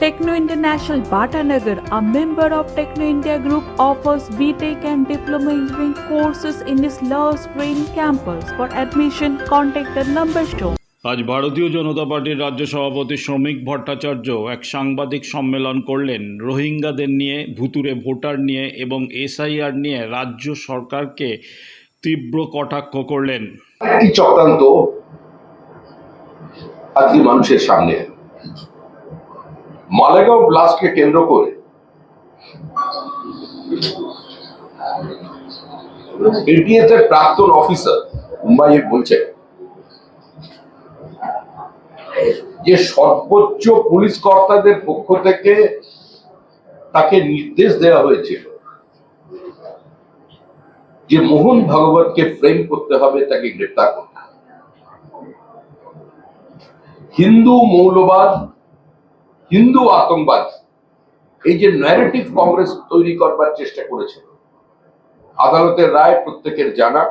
Techno International Bhatanagar, a member of Techno India Group, offers BTEC and Diploma Engineering courses in its Love Green campus. For admission, contact the number shown. আজ ভারতীয় জনতা পার্টির রাজ্য সভাপতি শ্রমিক ভট্টাচার্য এক সাংবাদিক সম্মেলন করলেন রোহিঙ্গাদের নিয়ে ভুতুরে ভোটার নিয়ে এবং এসআইআর নিয়ে রাজ্য সরকারকে তীব্র কটাক্ষ করলেন একটি চক্রান্ত আজকে মানুষের সামনে। মালেগাঁও ব্লাস্টকে কেন্দ্র করে এটিএস এর প্রাক্তন অফিসার মুম্বাইয়ে বলছেন, যে সর্বোচ্চ পুলিশ কর্তাদের পক্ষ থেকে তাকে নির্দেশ দেওয়া হয়েছিল যে মোহন ভাগবতকে ফ্রেম করতে হবে, তাকে গ্রেপ্তার করতে হিন্দু মৌলবাদ হিন্দু আতঙ্কবাদ, এই যে ন্যারেটিভ কংগ্রেস তৈরি করবার চেষ্টা করেছিল আদালতের রায় প্রত্যেকের জানা।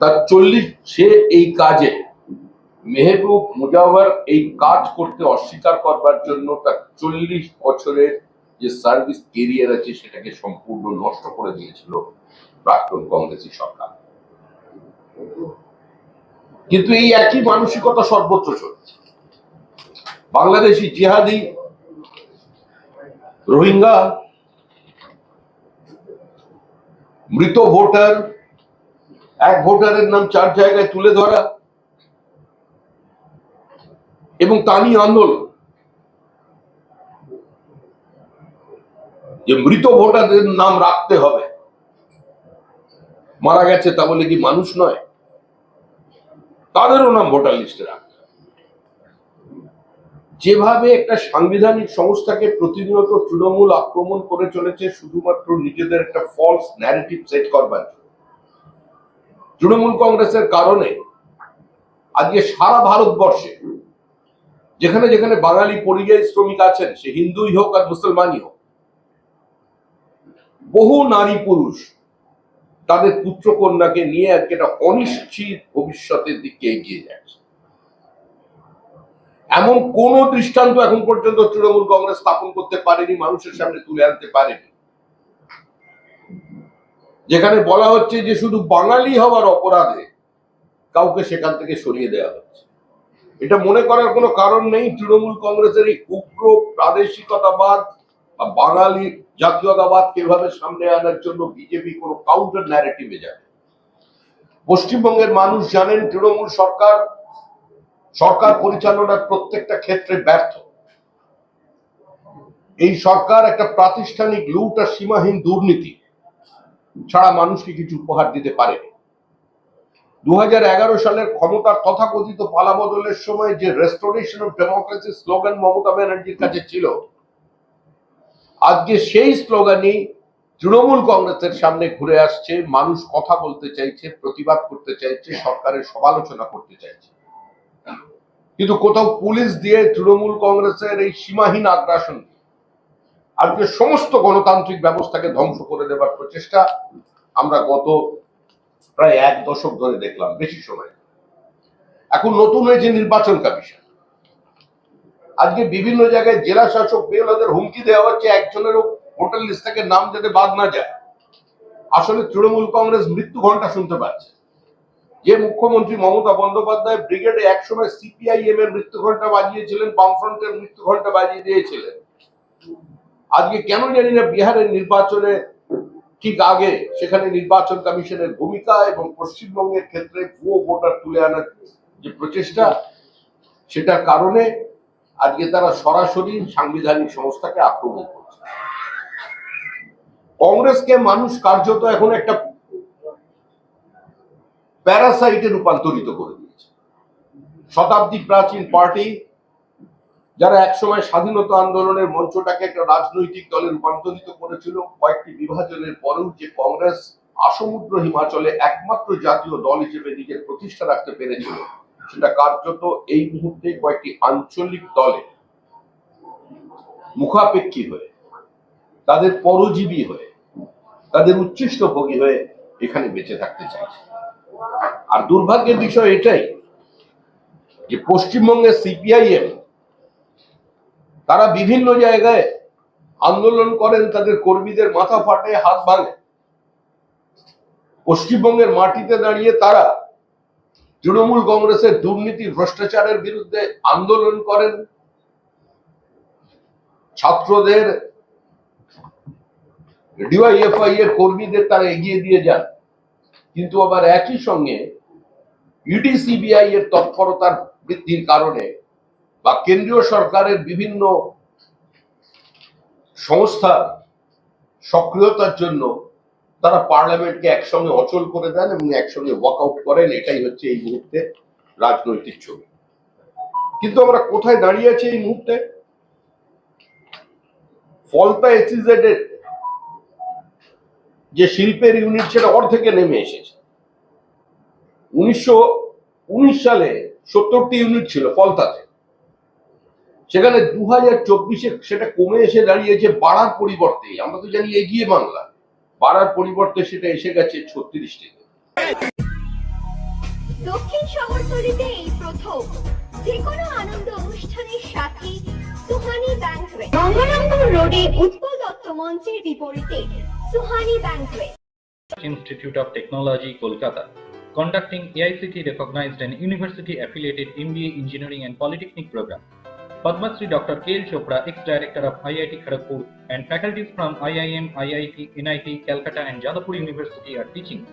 তার চল্লিশ, সে এই কাজে মেহবুব মুজাওয়ার এই কাজ করতে অস্বীকার করবার জন্য তার চল্লিশ বছরের যে সার্ভিস কেরিয়ার আছে, সেটাকে সম্পূর্ণ নষ্ট করে দিয়েছিল প্রাক্তন কংগ্রেসী সরকার। কিন্তু এই একই মানসিকতা সর্বত্র চলছে। বাংলাদেশি জিহাদি, রোহিঙ্গা, মৃত ভোটার, এক ভোটারের নাম চার জায়গায় তুলে ধরা এবং তা নিয়ে আন্দোলন। যে মৃত ভোটারদের নাম রাখতে হবে, মারা গেছে তা বলে কি মানুষ নয়? তাদেরও নাম ভোটার লিস্টে রাখতে হবে। যেভাবে একটা সাংবিধানিক সংস্থাকে প্রতিনিয়ত তৃণমূল আক্রমণ করে চলেছে, শুধুমাত্র নিজেদের একটা ফলস ন্যারেটিভ সেট করবার জন্য তৃণমূল কংগ্রেসের কারণে আজকে সারা ভারতবর্ষে, যেখানে যেখানে বাঙালি পরিযায়ী শ্রমিক আছেন, সে হিন্দুই হোক আর মুসলমানই হোক, বহু নারী পুরুষ তাদের পুত্র কন্যাকে নিয়ে আজকে একটা অনিশ্চিত ভবিষ্যতের দিকে এগিয়ে যাচ্ছে। এমন কোন দৃষ্টান্ত এখন পর্যন্ত তৃণমূল কংগ্রেস স্থাপন করতে পারেনি, মানুষের সামনে তুলে আনতে পারেনি। যেখানে বলা হচ্ছে যে শুধু বাঙালি হওয়ার অপরাধে কাউকে সেখান থেকে সরিয়ে দেওয়া হচ্ছে। এটা মনে করার কোনো কারণ নেই, তৃণমূল কংগ্রেসের এই উগ্র প্রাদেশিকতাবাদ বাঙালি জাতীয়তাবাদ কীভাবে সামনে আনার জন্য বিজেপি কোনো কাউন্টার ন্যারেটিভে যাবে পশ্চিমবঙ্গের মানুষ জানেন, তৃণমূল সরকার সরকার পরিচালনার প্রত্যেকটা ক্ষেত্রে ব্যর্থ। এই সরকার একটা প্রাতিষ্ঠানিক লুট আর সীমাহীন দুর্নীতি ছাড়া মানুষকে কিছু উপহার দিতে পারেনি। দু হাজার এগারো সালের ক্ষমতার তথাকথিত পালাবদলের সময় যে restoration of democracy slogan Mamata ব্যানার্জির কাছে ছিল আজকে সেই স্লোগানই তৃণমূল কংগ্রেসের সামনে ঘুরে আসছে, মানুষ কথা বলতে চাইছে, প্রতিবাদ করতে চাইছে, সরকারের সমালোচনা করতে চাইছে। কিন্তু কোথাও পুলিশ দিয়ে তৃণমূল কংগ্রেসের এই সীমাহীন আগ্রাসন, আজকে সমস্ত গণতান্ত্রিক ব্যবস্থাকে ধ্বংস করে দেবার প্রচেষ্টা আমরা গত প্রায় এক দশক ধরে দেখলাম, বেশি সময়। এখন নতুন হয়েছে নির্বাচন কমিশন। আজকে বিভিন্ন জায়গায় জেলা শাসক বেলদের হুমকি দেওয়া হচ্ছে, একজনেরও ভোটার লিস্ট থেকে নাম যাতে বাদ না যায়। আসলে তৃণমূল কংগ্রেস মৃত্যু ঘণ্টা শুনতে পাচ্ছে। যে মুখ্যমন্ত্রী মমতা বন্দ্যোপাধ্যায় ব্রিগেডে একসময় সিপিআইএম এর মৃত্যু ঘণ্টা বাজিয়েছিলেন, বামফ্রন্টের মৃত্যু ঘণ্টা বাজিয়ে দিয়েছিলেন। আজকে কেন জানি না বিহারের নির্বাচনে ঠিক আগে সেখানে নির্বাচন কমিশনের ভূমিকা এবং পশ্চিমবঙ্গের ক্ষেত্রে ভুয়ো ভোটার তুলে আনার যে প্রচেষ্টা, সেটার কারণে আজকে তারা সরাসরি সাংবিধানিক সংস্থাকে আক্রমণ করছে। কংগ্রেসকে মানুষ কার্যত এখন একটা প্যারাসাইটে রূপান্তরিত করে দিয়েছে। শতাব্দী প্রাচীন পার্টি যারা একসময় স্বাধীনতা আন্দোলনের মঞ্চটাকে একটা রাজনৈতিক দলে রূপান্তরিত করেছিল, কয়েকটি বিভাজনের পরেও যে কংগ্রেস, আসমুদ্র হিমাচলে একমাত্র জাতীয় দল হিসেবে নিজের প্রতিষ্ঠা রাখতে পেরেছিল সেটা কার্যত এই মুহূর্তে কয়েকটি আঞ্চলিক দলে মুখাপেক্ষী হয়ে, তাদের পরজীবী হয়ে, তাদের উচ্ছিষ্ট ভোগী হয়ে এখানে বেঁচে থাকতে চাইছে। আর দুর্ভাগ্যের বিষয় এটাই যে পশ্চিমবঙ্গের সিপিআইএম, তারা বিভিন্ন জায়গায় আন্দোলন করেন, তাদের কর্মীদের মাথা ফাটে হাত ভাঙে। পশ্চিমবঙ্গের মাটিতে দাঁড়িয়ে তারা তৃণমূল কংগ্রেসের দুর্নীতি ভ্রষ্টাচারের বিরুদ্ধে আন্দোলন করেন। ছাত্রদের ডিওয়াইএফআই এর কর্মীদের তারা এগিয়ে দিয়ে যান। কিন্তু আবার একই সঙ্গে ইডি সিবিআই এর তৎপরতার বৃদ্ধির কারণে বা কেন্দ্রীয় সরকারের বিভিন্ন সংস্থা সক্রিয়তার জন্য তারা পার্লামেন্টকে একসঙ্গে অচল করে দেন এবং একসঙ্গে ওয়াকআউট করেন, এটাই হচ্ছে এই মুহূর্তে রাজনৈতিক ছবি। কিন্তু আমরা কোথায় দাঁড়িয়ে আছি এই মুহূর্তে? ফলতা এসিজেড এর যে শিল্পের ইউনিট সেটা অর্ধেকে নেমে এসেছে। উনিশশো উনিশ সালে সত্তরটি ইউনিট ছিল ফলতাতে। সেখানে দু হাজার চব্বিশে সেটা কমে এসে দাঁড়িয়েছে, বাড়ার পরিবর্তে। আমরা তো জানি এগিয়ে বাংলা। বাড়ার পরিবর্তে সেটা এসে গেছে ছত্রিশটি। দক্ষিণ শহরতলিতে এই প্রথম। যে কোনো আনন্দ অনুষ্ঠানের সাথে সুহানি ব্যাংকওয়েট রঙ্গনাঙ্গ রোডে উৎপল দত্ত মঞ্চের বিপরীতে Suhani banquet institute of technology Kolkata conducting AICT recognised and university affiliated MBA engineering and polytechnic programme Padmashri doctor K L Chopra ex director of IIT Kharagpur and faculties from IIM, IIT, NIT, Calcutta, and Jadavpur University are teaching.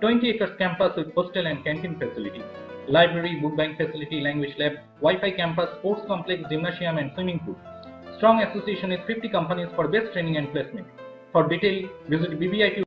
20 acres campus with hostel and canteen facility, library, book bank facility, language lab, Wi-Fi campus, sports complex, gymnasium, and swimming pool. Strong association with 50 companies for best training and placement. For detail, visit BBIT